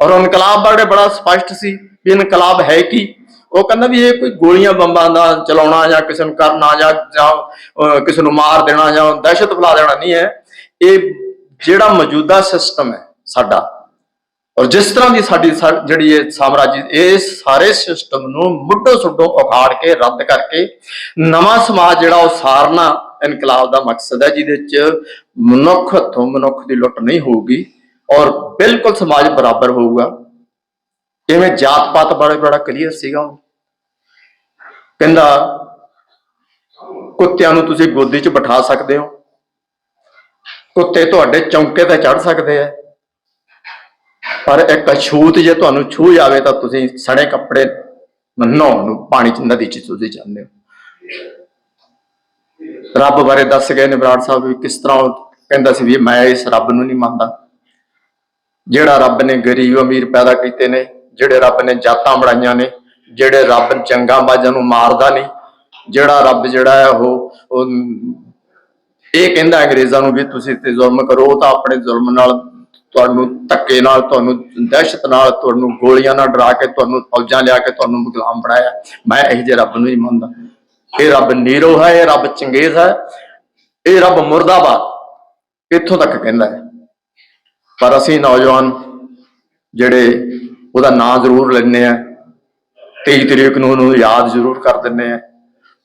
ਔਰ ਇਨਕਲਾਬ ਬਾਰੇ ਬੜਾ ਸਪਸ਼ਟ ਸੀ ਵੀ ਇਨਕਲਾਬ ਹੈ ਕੀ। ਉਹ ਕਹਿੰਦਾ ਵੀ ਇਹ ਕੋਈ ਗੋਲੀਆਂ ਬੰਬਾਂ ਦਾ ਚਲਾਉਣਾ ਜਾਂ ਕਿਸੇ ਨੂੰ ਕਰਨਾ ਜਾਂ ਕਿਸੇ ਨੂੰ ਮਾਰ ਦੇਣਾ ਜਾਂ ਦਹਿਸ਼ਤ ਫੈਲਾ ਦੇਣਾ ਨਹੀਂ ਹੈ। ਇਹ ਜਿਹੜਾ ਮੌਜੂਦਾ ਸਿਸਟਮ ਹੈ ਸਾਡਾ ਔਰ ਜਿਸ ਤਰ੍ਹਾਂ ਦੀ ਸਾਡੀ ਸਾ- ਜਿਹੜੀ ਇਹ ਸਾਮਰਾਜੀ, ਇਹ ਸਾਰੇ ਸਿਸਟਮ ਨੂੰ ਮੁੱਢੋਂ ਸੁੱਢੋਂ ਉਖਾੜ ਕੇ, ਰੱਦ ਕਰਕੇ ਨਵਾਂ ਸਮਾਜ ਜਿਹੜਾ ਉਹ ਸਾਰਨਾ ਇਨਕਲਾਬ ਦਾ ਮਕਸਦ ਹੈ, ਜਿਹਦੇ ਚ ਮਨੁੱਖ ਤੋਂ ਮਨੁੱਖ ਦੀ ਲੁੱਟ ਨਹੀਂ ਹੋਊਗੀ ਔਰ ਬਿਲਕੁਲ ਸਮਾਜ ਬਰਾਬਰ ਹੋਊਗਾ। ਜਿਵੇਂ ਜਾਤ ਪਾਤ ਬਾਰੇ ਬੜਾ ਕਲੀਅਰ ਸੀਗਾ ਉਹ। ਕਹਿੰਦਾ, ਕੁੱਤਿਆਂ ਨੂੰ ਤੁਸੀਂ ਗੋਦੀ 'ਚ ਬਿਠਾ ਸਕਦੇ ਹੋ। ਕੁੱਤੇ ਤੁਹਾਡੇ ਚੌਂਕੇ ਤੇ ਚੜ ਸਕਦੇ ਆ। ਪਰ ਇੱਕ ਅਛੂਤ ਜੇ ਤੁਹਾਨੂੰ ਛੂ ਜਾਵੇ ਤਾਂ ਤੁਸੀਂ ਸੜੇ ਕੱਪੜੇ ਨਹਾਉਣ ਨੂੰ ਪਾਣੀ 'ਚ, ਨਦੀ 'ਚ ਤੁਸੀਂ ਜਾਂਦੇ ਹੋ। ਰੱਬ ਬਾਰੇ ਦੱਸ ਗਏ ਨੇ ਬਰਾੜ ਸਾਹਿਬ ਵੀ ਕਿਸ ਤਰ੍ਹਾਂ ਕਹਿੰਦਾ ਸੀ ਵੀ ਮੈਂ ਇਸ ਰੱਬ ਨੂੰ ਨਹੀਂ ਮੰਨਦਾ। ਜਿਹੜਾ ਰੱਬ ਨੇ ਗਰੀਬ ਅਮੀਰ ਪੈਦਾ ਕੀਤੇ ਨੇ, ਜਿਹੜੇ ਰੱਬ ਨੇ ਜਾਤਾਂ ਬਣਾਈਆਂ ਨੇ, ਜਿਹੜੇ ਰੱਬ ਚੰਗਾ ਬਾਜਾਂ ਨੂੰ ਮਾਰਦਾ ਨਹੀਂ, ਜਿਹੜਾ ਰੱਬ ਜਿਹੜਾ ਹੈ ਉਹ ਉਹ ਇਹ ਕਹਿੰਦਾ ਅੰਗਰੇਜ਼ਾਂ ਨੂੰ ਵੀ ਤੁਸੀਂ ਤੇ ਜ਼ੁਲਮ ਕਰੋ, ਉਹ ਤਾਂ ਆਪਣੇ ਜ਼ੁਲਮ ਨਾਲ ਤੁਹਾਨੂੰ ਧੱਕੇ ਨਾਲ, ਤੁਹਾਨੂੰ ਦਹਿਸ਼ਤ ਨਾਲ, ਤੁਹਾਨੂੰ ਗੋਲੀਆਂ ਨਾਲ ਡਰਾ ਕੇ, ਤੁਹਾਨੂੰ ਫੌਜਾਂ ਲਿਆ ਕੇ ਤੁਹਾਨੂੰ ਗੁਲਾਮ ਬਣਾਇਆ। ਮੈਂ ਇਹ ਜਿਹੇ ਰੱਬ ਨੂੰ ਹੀ ਮੰਨਦਾ। ਇਹ ਰੱਬ ਨੀਰੋ ਹੈ, ਇਹ ਰੱਬ ਚੰਗੇਜ਼ ਹੈ, ਇਹ ਰੱਬ ਮੁਰਦਾਬਾਦ। ਇੱਥੋਂ ਤੱਕ ਕਹਿੰਦਾ ਹੈ। ਪਰ ਅਸੀਂ ਨੌਜਵਾਨ ਜਿਹੜੇ ਉਹਦਾ ਨਾਂ ਜ਼ਰੂਰ ਲੈਂਦੇ ਆ 23 ਤਰੀਕ ਨੂੰ ਉਹਨੂੰ ਯਾਦ ਜ਼ਰੂਰ ਕਰ ਦਿੰਦੇ ਆ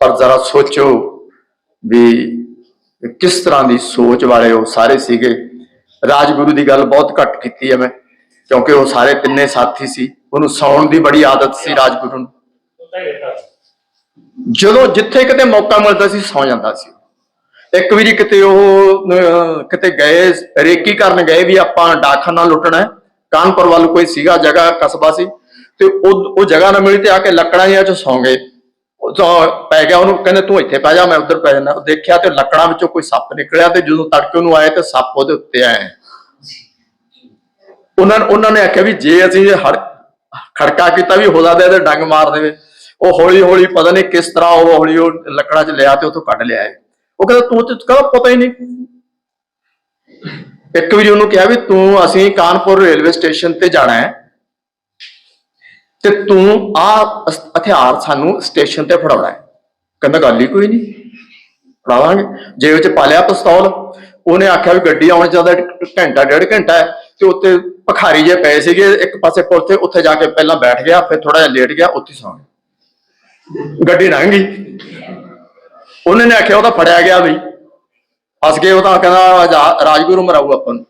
ਪਰ ਜ਼ਰਾ ਸੋਚੋ ਵੀ ਕਿਸ ਤਰ੍ਹਾਂ ਦੀ ਸੋਚ ਵਾਲੇ ਉਹ ਸਾਰੇ ਸੀਗੇ। ਰਾਜਗੁਰੂ ਦੀ ਗੱਲ ਬਹੁਤ ਘੱਟ ਕੀਤੀ ਹੈ ਮੈਂ, ਕਿਉਂਕਿ ਉਹ ਸਾਰੇ ਤਿੰਨੇ ਸਾਥੀ ਸੀ। ਉਹਨੂੰ ਸੌਣ ਦੀ ਬੜੀ ਆਦਤ ਸੀ ਰਾਜਗੁਰੂ ਨੂੰ। ਜਦੋਂ ਜਿੱਥੇ ਕਿਤੇ ਮੌਕਾ ਮਿਲਦਾ ਸੀ, ਸੌ ਜਾਂਦਾ ਸੀ। ਇੱਕ ਵਾਰੀ ਕਿਤੇ ਉਹ ਕਿਤੇ ਗਏ, ਰੇਕੀ ਕਰਨ ਗਏ ਵੀ ਆਪਾਂ ਡਾਕਖਾਨਾ ਲੁੱਟਣਾ ਹੈ। ਕਾਨਪੁਰ ਵੱਲ ਕੋਈ ਸੀਗਾ, ਜਗ੍ਹਾ, ਕਸਬਾ ਸੀ। ਤੇ ਉਹ ਉਹ ਜਗ੍ਹਾ ਨਾ ਮਿਲੀ ਤੇ ਆ ਕੇ ਲੱਕੜਾਂ ਜਿਹਾ ਚ ਸੌਂ ਗਏ। ਪੈ ਗਿਆ ਉਹਨੂੰ, ਕਹਿੰਦੇ ਤੂੰ ਇੱਥੇ ਪੈ ਜਾ, ਮੈਂ ਉੱਧਰ ਪੈ ਜਾਣਾ ਦੇਖਿਆ ਤੇ ਲੱਕੜਾਂ ਵਿੱਚੋਂ ਕੋਈ ਸੱਪ ਨਿਕਲਿਆ ਤੇ ਜਦੋਂ ਤੜਕੇ ਉਹਨੂੰ ਆਏ ਤੇ ਸੱਪ ਉਹਦੇ ਉੱਤੇ ਆਏ। ਉਹਨਾਂ ਉਹਨਾਂ ਨੇ ਆਖਿਆ ਵੀ ਜੇ ਅਸੀਂ ਹੜ ਖੜਕਾ ਕੀਤਾ ਵੀ ਹੋ ਸਕਦਾ ਇਹਦੇ ਡੰਗ ਮਾਰ ਦੇਵੇ, ਉਹ ਹੌਲੀ ਹੌਲੀ ਪਤਾ ਨਹੀਂ ਕਿਸ ਤਰ੍ਹਾਂ ਉਹ ਹੌਲੀ ਉਹ ਲੱਕੜਾਂ 'ਚ ਲਿਆ ਤੇ ਉੱਥੋਂ ਕੱਢ ਲਿਆ ਇਹ। ਉਹ ਕਹਿੰਦਾ, ਤੂੰ ਤੇ ਕਹਿੰਦਾ ਪਤਾ ਹੀ ਨਹੀਂ। ਇੱਕ ਵਾਰੀ ਉਹਨੂੰ ਕਿਹਾ ਵੀ ਤੂੰ ਅਸੀਂ ਕਾਨਪੁਰ ਰੇਲਵੇ ਸਟੇਸ਼ਨ ਤੇ ਜਾਣਾ ਹੈ। ਤੇ ਤੂੰ ਆ ਹਥਿਆਰ ਸਾਨੂੰ ਸਟੇਸ਼ਨ ਤੇ ਫੜਾਉਣਾ ਹੈ। ਕਹਿੰਦਾ ਗੱਲ ਹੀ ਕੋਈ ਨਹੀਂ। ਫੜਾਵਾਂਗੇ। ਜੇਬ ਵਿੱਚ ਪਾ ਲਿਆ ਪਿਸਤੌਲ। ਉਹਨੇ ਆਖਿਆ ਵੀ ਗੱਡੀ ਆਉਣ ਚਾਹਦਾ ਘੰਟਾ, ਡੇਢ ਘੰਟਾ ਹੈ। ਤੇ ਉੱਤੇ ਭਖਾਰੀ ਜੇ ਪਏ ਸੀਗੇ, ਇੱਕ ਪਾਸੇ ਪੁਲ ਤੇ, ਉੱਥੇ ਜਾ ਕੇ ਪਹਿਲਾਂ ਬੈਠ ਗਿਆ, ਫਿਰ ਥੋੜਾ ਜਿਹਾ ਲੇਟ ਗਿਆ, ਉੱਥੇ ਸੌਂ ਗਿਆ। ਗੱਡੀ ਲੰਘ ਗਈ। ਉਹਨੇ ਨੇ ਆਖਿਆ ਉਹ ਤਾਂ ਫੜਿਆ ਗਿਆ ਬਈ ਫਸ ਗਏ, ਉਹ ਤਾਂ ਕਹਿੰਦਾ ਜਾ- ਰਾਜਗੁਰੂ ਮਰਾਊ ਆਪਾਂ ਨੂੰ।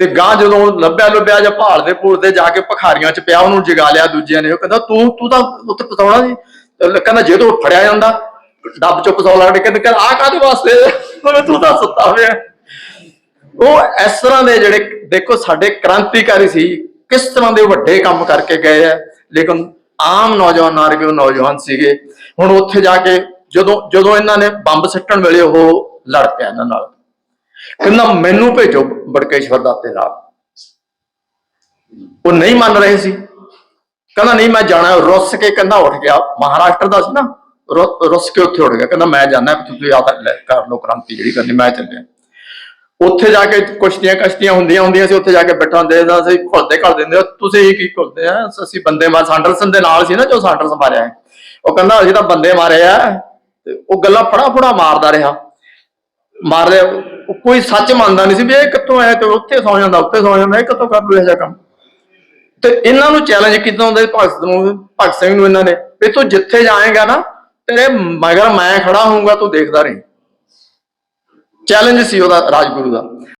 ਤੇ ਗਾਂ ਜਦੋਂ ਲੱਭਿਆ ਲੱਭਿਆ ਜਾਂ ਭਾਲ ਦੇ ਭਾਲਦੇ ਭੂਲਦੇ ਜਾ ਕੇ ਭਖਾਰੀਆਂ ਚ ਪਿਆ, ਉਹਨੂੰ ਜਗਾ ਲਿਆ ਦੂਜਿਆਂ ਨੇ, ਉਹ ਕਹਿੰਦਾ, ਤੂੰ ਤੂੰ ਤਾਂ ਉੱਥੇ ਪਸਾਉਣਾ ਸੀ ਕਹਿੰਦਾ, ਜੇ ਤੂੰ ਫੜਿਆ ਜਾਂਦਾ, ਡੱਬ ਚੋਂ ਪਸਾਉਣ ਲੱਗ ਕਹਿੰਦਾ ਆ ਕਾਹਦੇ ਵਾਸਤੇ? ਤੂੰ ਤਾਂ ਸੁੱਤਾ ਹੋਇਆ ਉਹ ਇਸ ਤਰ੍ਹਾਂ ਦੇ ਜਿਹੜੇ, ਦੇਖੋ, ਸਾਡੇ ਕ੍ਰਾਂਤੀਕਾਰੀ ਸੀ, ਕਿਸ ਤਰ੍ਹਾਂ ਦੇ ਵੱਡੇ ਕੰਮ ਕਰਕੇ ਗਏ ਆ, ਲੇਕਿਨ ਆਮ ਨੌਜਵਾਨ ਵਰਗੇ ਨੌਜਵਾਨ ਸੀਗੇ। ਹੁਣ ਉੱਥੇ ਜਾ ਕੇ ਜਦੋਂ ਜਦੋਂ ਇਹਨਾਂ ਨੇ ਬੰਬ ਸਿੱਟਣ ਵੇਲੇ ਉਹ ਲੜ ਪਿਆ ਇਹਨਾਂ ਨਾਲ। ਕਹਿੰਦਾ ਮੈਨੂੰ ਭੇਜੋ ਬੜਕੇਸ਼ਵਰ ਦਾਤੇ ਨਾਲ ਉਹ ਨਹੀਂ ਮੰਨ ਰਹੇ ਸੀ। ਕਹਿੰਦਾ ਨਹੀਂ, ਮੈਂ ਜਾਣਾ। ਰੁੱਸ ਕੇ ਕਹਿੰਦਾ ਉੱਠ ਗਿਆ। ਮਹਾਰਾਸ਼ਟਰ ਦਾ ਸੀ ਨਾ। ਰੁ- ਰੁੱਸ ਕੇ ਉੱਥੇ ਉੱਠ ਗਿਆ। ਕਹਿੰਦਾ ਮੈਂ ਜਾਣਾ ਤੁਸੀਂ ਆ ਕਰ ਲਓ ਕ੍ਰਾਂਤੀ ਜਿਹੜੀ ਕਰਨੀ, ਮੈਂ ਚੱਲਿਆ। ਉੱਥੇ ਜਾ ਕੇ ਕੁਸ਼ਤੀਆਂ ਕਸ਼ਤੀਆਂ ਹੁੰਦੀਆਂ ਹੁੰਦੀਆਂ ਸੀ, ਉੱਥੇ ਜਾ ਕੇ ਬੈਠਾ ਹੁੰਦੇ ਦਾ ਸੀ ਘੁਲਦੇ ਘਲ ਦਿੰਦੇ ਤੁਸੀਂ ਕੀ ਘੁਲਦੇ ਆ? ਅਸੀਂ ਬੰਦੇ ਮਾਰ, ਸਾਂਡਰਸਨ ਦੇ ਨਾਲ ਸੀ ਨਾ ਜੋ ਸਾਂਡਰਸ ਮਾਰਿਆ। ਉਹ ਕਹਿੰਦਾ ਅਸੀਂ ਤਾਂ ਬੰਦੇ ਮਾਰੇ ਆ। ਤੇ ਉਹ ਗੱਲਾਂ ਫੜਾ ਫੜਾ ਮਾਰਦਾ ਰਿਹਾ। ਮਾਰਦੇ ਉਹ ਕੋਈ ਸੱਚ ਮੰਨਦਾ ਨਹੀਂ ਸੀ ਵੀ ਇਹ ਕਿੱਥੋਂ ਆਇਆ ਤੇ ਉੱਥੇ ਸੌ ਜਾਂਦਾ, ਉੱਥੇ ਸੌ ਜਾਂਦਾ, ਇਹ ਕਿੱਥੋਂ ਕਰ ਲੂ ਇਹ ਜਿਹਾ ਕੰਮ? ਤੇ ਇਹਨਾਂ ਨੂੰ ਚੈਲੰਜ ਕੀਤਾ ਹੁੰਦਾ ਭਗਤ ਨੂੰ, ਭਗਤ ਸਿੰਘ ਨੂੰ ਇਹਨਾਂ ਨੇ, ਵੀ ਤੂੰ ਜਿੱਥੇ ਜਾਏਗਾ ਨਾ, ਤੇਰੇ ਮਗਰ ਮੈਂ ਖੜਾ ਹੋਊਂਗਾ, ਤੂੰ ਦੇਖਦਾ ਰਹੀਂ। ਚੈਲੰਜ ਸੀ ਉਹਦਾ ਰਾਜਗੁਰੂ ਦਾ।